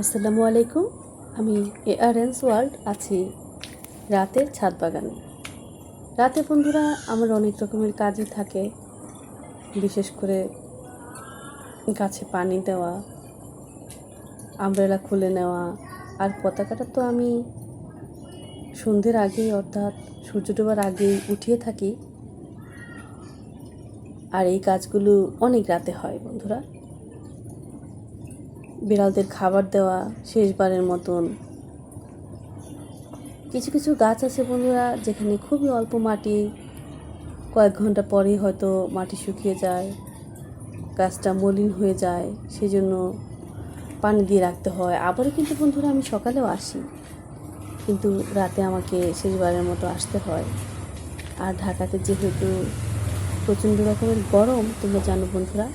আসসালামু আলাইকুম। আমি এ আর ওয়ার্ল্ড, আছি রাতের ছাদ বাগানে। রাতে বন্ধুরা, আমার অনেক রকমের কাজই থাকে। বিশেষ করে গাছে পানি দেওয়া, আমব্রেলা খুলে নেওয়া, আর পতাকাটা তো আমি সন্ধ্যের আগেই, অর্থাৎ সূর্য ডোবার আগেই উঠিয়ে থাকি। আর এই কাজগুলো অনেক রাতে হয় বন্ধুরা। বিড়ালদের খাবার দেওয়া শেষবারের মতন। কিছু কিছু গাছ আছে বন্ধুরা, যেখানে খুবই অল্প মাটি। কয়েক ঘণ্টা পরেই হয়তো মাটি শুকিয়ে যায়, গাছটা মলিন হয়ে যায় সেই জন্য পানি দিয়ে রাখতে হয়। আবারও কিন্তু বন্ধুরা আমি সকালেও আসি, কিন্তু রাতে আমাকে শেষবারের মতো আসতে হয়। আর ঢাকাতে যেহেতু প্রচণ্ড রকমের গরম, তোমরা জানো বন্ধুরা,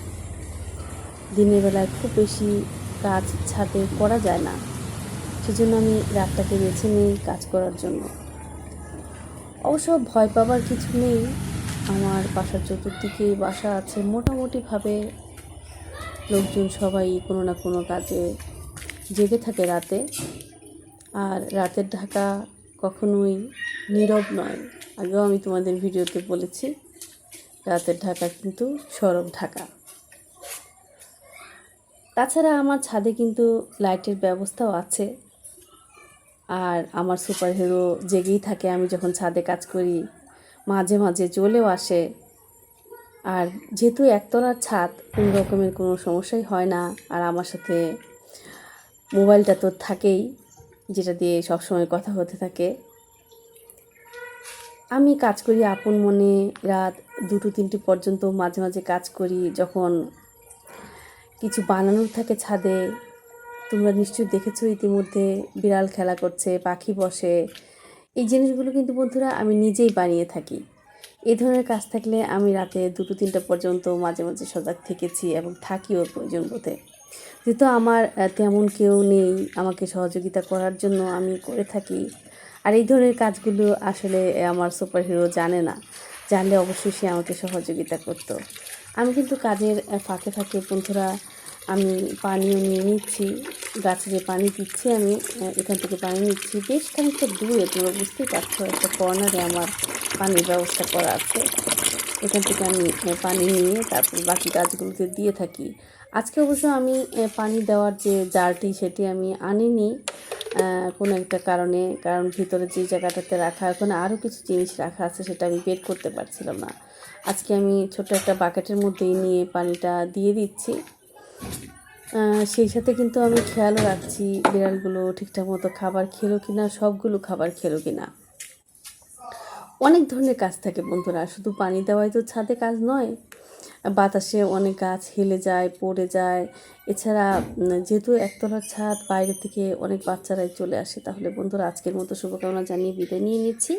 দিনের বেলায় খুব বেশি কাজ ছাদে করা যায় না। সেজন্য আমি রাতটাকে বেছে নিই কাজ করার জন্য। অবশ্য ভয় পাবার কিছু নেই। আমার বাসার চতুর্দিকে বাসা আছে মোটামুটিভাবে। লোকজন সবাই কোনো না কোনো কাজে জেগে থাকে রাতে। আর রাতের ঢাকা কখনোই নীরব নয়। আগেও আমি তোমাদের ভিডিওতে বলেছি, রাতের ঢাকা কিন্তু সরব ঢাকা। তাছাড়া আমার ছাদে কিন্তু লাইটের ব্যবস্থাও আছে। আর আমার সুপার হিরো জেগেই থাকে, আমি যখন ছাদে কাজ করি, মাঝে মাঝে চলেও আসে। আর যেহেতু একতলার ছাদ, কোনো রকমের কোনো সমস্যাই হয় না। আর আমার সাথে মোবাইলটা তো থাকেই, যেটা দিয়ে সবসময় কথা হতে থাকে। আমি কাজ করি আপন মনে, রাত দুটো তিনটে পর্যন্ত মাঝে মাঝে কাজ করি, যখন কিছু বানানোর থাকে ছাদে। তোমরা নিশ্চয়ই দেখেছ ইতিমধ্যে বিড়াল খেলা করছে, পাখি বসে। এই জিনিসগুলো কিন্তু বন্ধুরা আমি নিজেই বানিয়ে থাকি। এই ধরনের কাজ থাকলে আমি রাতে দুটো তিনটা পর্যন্ত মাঝে মাঝে সজাগ থেকেছি এবং থাকিও প্রয়োজন বোধে যেহেতু আমার তেমন কেউ নেই, আমাকে সহযোগিতা করার জন্য আমি করে থাকি। আর এই ধরনের কাজগুলো আসলে আমার সুপার হিরো জানে না। জানলে অবশ্যই সে আমাকে সহযোগিতা করতো। আমি কিন্তু কাজের ফাঁকে ফাঁকে বন্ধুরা আমি পানিও নিয়ে নিচ্ছি, গাছে যে পানি দিচ্ছি আমি এখান থেকে পানি নিচ্ছি। বেশ খানিকটা দূরে, তোমরা বুঝতেই পারছ, একটা কর্নারে আমার পানির ব্যবস্থা করা আছে। এখান থেকে আমি পানি নিয়ে তারপর বাকি গাছগুলোতে দিয়ে থাকি। আজকে অবশ্য আমি পানি দেওয়ার যে জারটি সেটি আমি আনিনি কোনো একটা কারণে, কারণ ভিতরে যে জায়গাটাতে রাখা, ওখানে আরও কিছু জিনিস রাখা আছে, সেটা আমি বের করতে পারছিলাম না। আজকে আমি ছোট একটা বাকেটের মধ্যেই নিয়ে পানিটা দিয়ে দিচ্ছি। সেই সাথে কিন্তু আমি খেয়ালও রাখছি বিড়ালগুলো ঠিকঠাক মতো খাবার খেলো কিনা, সবগুলো খাবার খেলো কিনা। অনেক ধরনের কাজ থাকে বন্ধুরা, শুধু পানি দেওয়াই তো ছাদে কাজ নয়, বাতাসে অনেক গাছ হেলে যায়, পড়ে যায়। এছাড়া যেহেতু একতলার ছাদ বাইরে থেকে অনেক বাচ্চারাই চলে আসে, তাহলে বন্ধুরা আজকের মতো শুভকামনা জানিয়ে বিদায় নিয়ে নিচ্ছি।